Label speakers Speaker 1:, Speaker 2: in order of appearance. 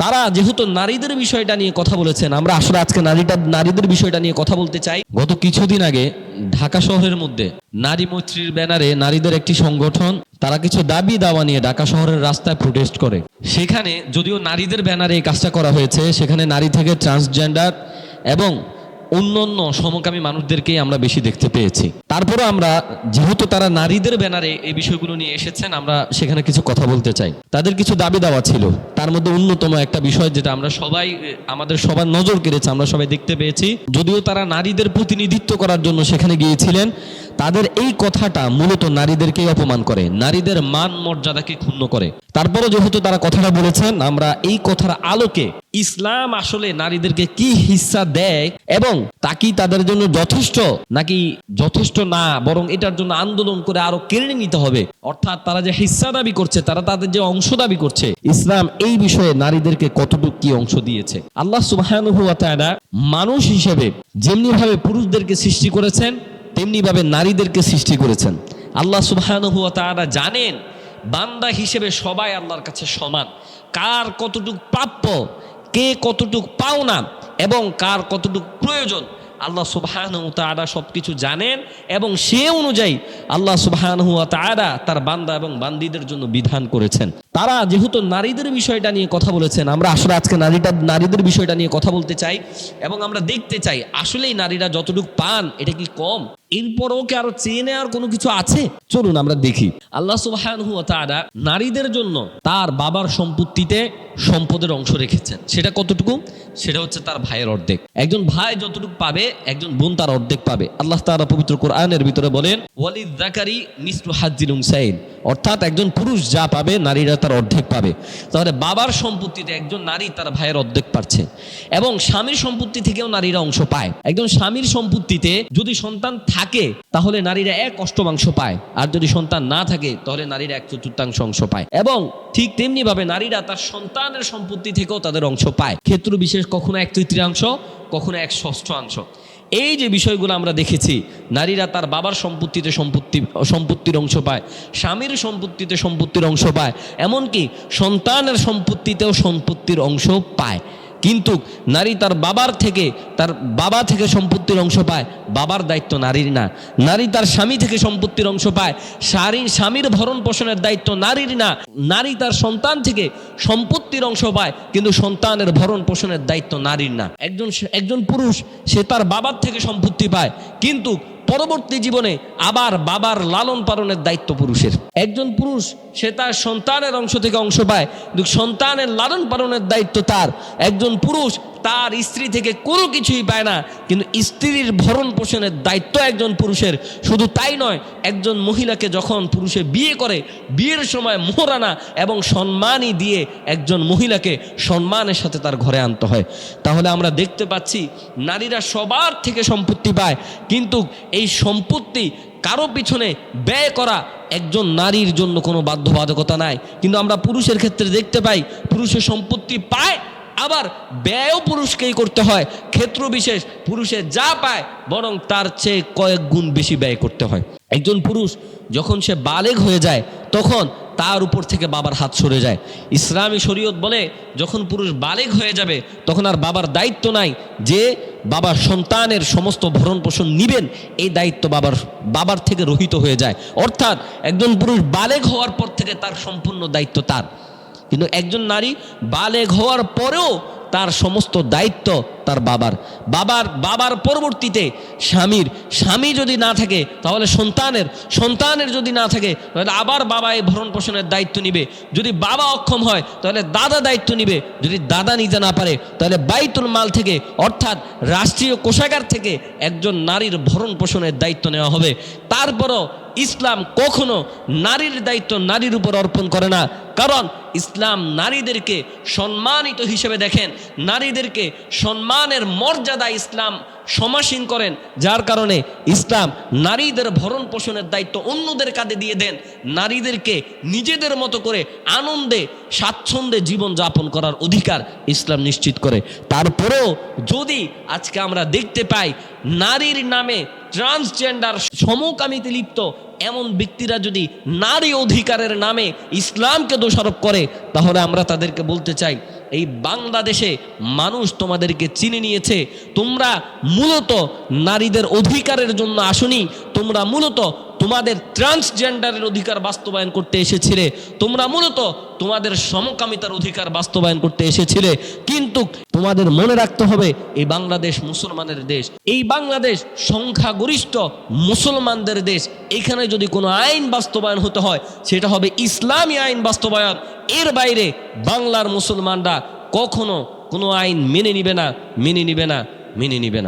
Speaker 1: তারা যেহেতু নারীদের বিষয়টা নিয়ে কথা বলেছেন, আমরা আসলে আজকে নারীটা নারীদের বিষয়টা নিয়ে কথা বলতে চাই। গত কিছুদিন আগে ঢাকা শহরের মধ্যে নারী মৈত্রীর ব্যানারে নারীদের একটি সংগঠন, তারা কিছু দাবি দাওয়া নিয়ে ঢাকা শহরের রাস্তায় প্রোটেস্ট করে। সেখানে যদিও নারীদের ব্যানারে এই কাজটা করা হয়েছে, সেখানে নারী থেকে ট্রান্সজেন্ডার এবং অন্যান্য সমকামী মানুষদেরকেই আমরা বেশি দেখতে পেয়েছি। তারপরে আমরা, যেহেতু তারা নারীদের ব্যানারে এই বিষয়গুলো নিয়ে এসেছেন, আমরা সেখানে কিছু কথা বলতে চাই। তাদের কিছু দাবি দাওয়া ছিল। তার মধ্যে অন্যতম একটা বিষয় যেটা আমরা সবাই, আমাদের সবার নজর কেড়েছে, আমরা সবাই দেখতে পেয়েছি। যদিও তারা নারীদের প্রতিনিধিত্ব করার জন্য সেখানে গিয়েছিলেন তাদের এই কথাটা মূলত নারীদেরকেই অপমান করে, নারীদের মান মর্যাদাকে ক্ষুণ্ণ করে। তারপরে যেহেতু তারা কথাটা বলেছেন, আমরা এই কথার আলোকে ইসলাম আসলে নারীদেরকে কি হিস্সা দেয় এবং তা কি তাদের জন্য যথেষ্ট নাকি যথেষ্ট না, বরং এটার জন্য আন্দোলন করে আরও কেড়ে নিতে হবে? অর্থাৎ তারা যে হিস্সা দাবি করছে, তারা তাদের যে অংশ দাবি করছে, ইসলাম এই বিষয়ে নারীদেরকে কতটুকু কি অংশ দিয়েছে? আল্লাহ তাআলা মানুষ হিসেবে যেমনি ভাবে পুরুষদেরকে সৃষ্টি করেছেন তেমনি ভাবে নারীদেরকে সৃষ্টি করেছেন। আল্লাহ সুবহানাহু ওয়া তাআলা জানেন, বান্দা হিসেবে সবাই আল্লাহর কাছে সমান। কার কতটুক প্রাপ্য, কে কতটুক পাওনা এবং কার কতটুক প্রয়োজন, আল্লাহ সুবহানাহু তাআলা সব কিছু জানেন এবং সে অনুযায়ী আল্লাহ সুবহানাহু তাআলা তার বান্দা এবং বান্দিদের জন্য বিধান করেছেন। তারা যেহেতু নারীদের বিষয়টা নিয়ে কথা বলেছেন, আমরা আসলে আজকে নারীটা, নারীদের বিষয়টা নিয়ে কথা বলতে চাই এবং আমরা দেখতে চাই, আসলেই নারীরা যতটুকু পান, এটা কি কম? এরপরও কি আরও চেয়ে নেওয়ার কোনো কিছু আছে? চলুন আমরা দেখি। আল্লাহ তাআলা নারীদের জন্য তার বাবার সম্পত্তিতে সম্পদের অংশ রেখেছেন। সেটা কতটুকু? সেটা হচ্ছে তার ভাইয়ের অর্ধেক। একজন ভাই যতটুকু পাবে, একজন বোন তার অর্ধেক পাবে। আল্লাহ তাআলা পবিত্র কোরআনের ভিতরে বলেন ওয়ালিদ জাকারি মিসলু হাজ্জিল উনসাইন। অর্থাৎ একজন পুরুষ যা পাবে, নারীরা তার অর্ধেক পাবে। তাহলে বাবার সম্পত্তিতে একজন নারী তার ভাইয়ের অর্ধেক পাচ্ছে এবং স্বামীর সম্পত্তি থেকেও নারীরা অংশ পায়। একজন স্বামীর সম্পত্তিতে যদি সন্তান থাকে, তাহলে নারীরা এক অষ্টমাংশ পায়। আর যদি সন্তান না থাকে, তাহলে নারীরা এক চতুর্থাংশ অংশ পায়। এবং ঠিক তেমনি ভাবে নারীরা তার সন্তানের সম্পত্তি থেকেও তাদের অংশ পায়। ক্ষেত্র বিশেষ কখনো এক তৃতীয়াংশ, কখনো এক ষষ্ঠাংশ এই যে বিষয়গুলো আমরা দেখেছি, নারীরা তার বাবার সম্পত্তিতে সম্পত্তি, সম্পত্তির অংশ পায়, স্বামীর সম্পত্তিতে সম্পত্তির অংশ পায়, এমনকি সন্তানের সম্পত্তিতেও সম্পত্তির অংশ পায়। কিন্তু নারী তার বাবার থেকে, তার বাবা থেকে সম্পত্তির অংশ পায়, বাবার দায়িত্ব নারীর না। নারী তার স্বামী থেকে সম্পত্তির অংশ পায় স্বামী স্বামীর ভরণ পোষণের দায়িত্ব নারীর না। নারী তার সন্তান থেকে সম্পত্তির অংশ পায়, কিন্তু সন্তানের ভরণ পোষণের দায়িত্ব নারীর না। একজন একজন পুরুষ, সে তার বাবার থেকে সম্পত্তি পায়, কিন্তু পরবর্তী জীবনে আবার বাবার লালন পালনের দায়িত্ব পুরুষের। একজন পুরুষ, সে তার সন্তানের অংশ থেকে অংশ পায় সন্তানের লালন পালনের দায়িত্ব তার। একজন পুরুষ তার স্ত্রী থেকে কোনো কিছুই পায় না। কিন্তু স্ত্রীর ভরণ পোষণের দায়িত্ব একজন পুরুষের। শুধু তাই নয়, একজন মহিলাকে যখন পুরুষে বিয়ে করে, বিয়ের সময় মোহরানা এবং সম্মানই দিয়ে একজন মহিলাকে সম্মানের সাথে তার ঘরে আনতে হয়। তাহলে আমরা দেখতে পাচ্ছি, নারীরা সবার থেকে সম্পত্তি পায়। কিন্তু এই সম্পত্তি কারও পিছনে ব্যয় করা একজন নারীর জন্য কোনো বাধ্যবাধকতা নাই। কিন্তু আমরা পুরুষের ক্ষেত্রে দেখতে পাই, পুরুষের সম্পত্তি পায় আবার ব্যয়ও পুরুষকেই করতে হয়, ক্ষেত্র বিশেষ, পুরুষে যা পায়, বরং তার চেয়ে কয়েক গুণ বেশি ব্যয় করতে হয়। একজন পুরুষ যখন সে বালেগ হয়ে যায়, তখন তার উপর থেকে বাবার হাত সরে যায়। ইসলামী শরীয়ত বলে, যখন পুরুষ বালেগ হয়ে যাবে, তখন আর বাবার দায়িত্ব নাই যে বাবার সন্তানের সমস্ত ভরণ পোষণ নিবেন, এই দায়িত্ব বাবার বাবার থেকে রহিত হয়ে যায়। অর্থাৎ একজন পুরুষ বালেগ হওয়ার পর থেকে তার সম্পূর্ণ দায়িত্ব তার। কিন্তু একজন নারী বালেগ হওয়ার পরেও তার সমস্ত দায়িত্ব তার বাবার। বাবার বাবার পরবর্তীতে স্বামীর। স্বামী যদি না থাকে, তাহলে সন্তানের। সন্তানের যদি না থাকে, তাহলে আবার বাবা এই ভরণ পোষণের দায়িত্ব নিবে। যদি বাবা অক্ষম হয়, তাহলে দাদা দায়িত্ব নিবে। যদি দাদা নিতে না পারে, তাহলে বাইতুল মাল থেকে, অর্থাৎ রাষ্ট্রীয় কোষাগার থেকে একজন নারীর ভরণ পোষণের দায়িত্ব নেওয়া হবে। তারপরও ইসলাম কখনো নারীর দায়িত্ব নারীর উপর অর্পণ করে না। কারণ ইসলাম নারীদেরকে সম্মানিত হিসেবে দেখেন। নারীদেরকে সম্মানের মর্যাদা ইসলাম সমাসীন করেন, যার কারণে ইসলাম নারীদের ভরণ পোষণের দায়িত্ব অন্যদের কাঁধে দিয়ে দেন। নারীদেরকে নিজেদের মতো করে আনন্দে, স্বাচ্ছন্দ্যে জীবন যাপন করার অধিকার ইসলাম নিশ্চিত করে। তারপরেও যদি আজকে আমরা দেখতে পাই, নারীর নামে ট্রান্সজেন্ডার সমকামিতে লিপ্ত এমন ব্যক্তিরা যদি নারী অধিকারের নামে ইসলামকে দোষারোপ করে, তাহলে আমরা তাদেরকে বলতে চাই এই বাংলাদেশে মানুষ তোমাদেরকে চিনে নিয়েছে তোমরা মূলত নারীদের অধিকারের জন্য আসনি তোমরা মূলত তোমাদের ট্রান্সজেন্ডারের অধিকার বাস্তবায়ন করতে এসেছিলে। তোমরা মূলত তোমাদের সমকামিতার অধিকার বাস্তবায়ন করতে এসেছিলে। কিন্তু তোমাদের মনে রাখতে হবে, এই বাংলাদেশ মুসলমানের দেশ, এই বাংলাদেশ সংখ্যাগরিষ্ঠ মুসলমানদের দেশ, এখানে যদি কোনো আইন বাস্তবায়ন হতে হয়, সেটা হবে ইসলামী আইন বাস্তবায়ন। এর বাইরে বাংলার মুসলমানরা কখনো কোনো আইন মেনে নিবে না, মেনে নিবে না, মেনে নিবে না।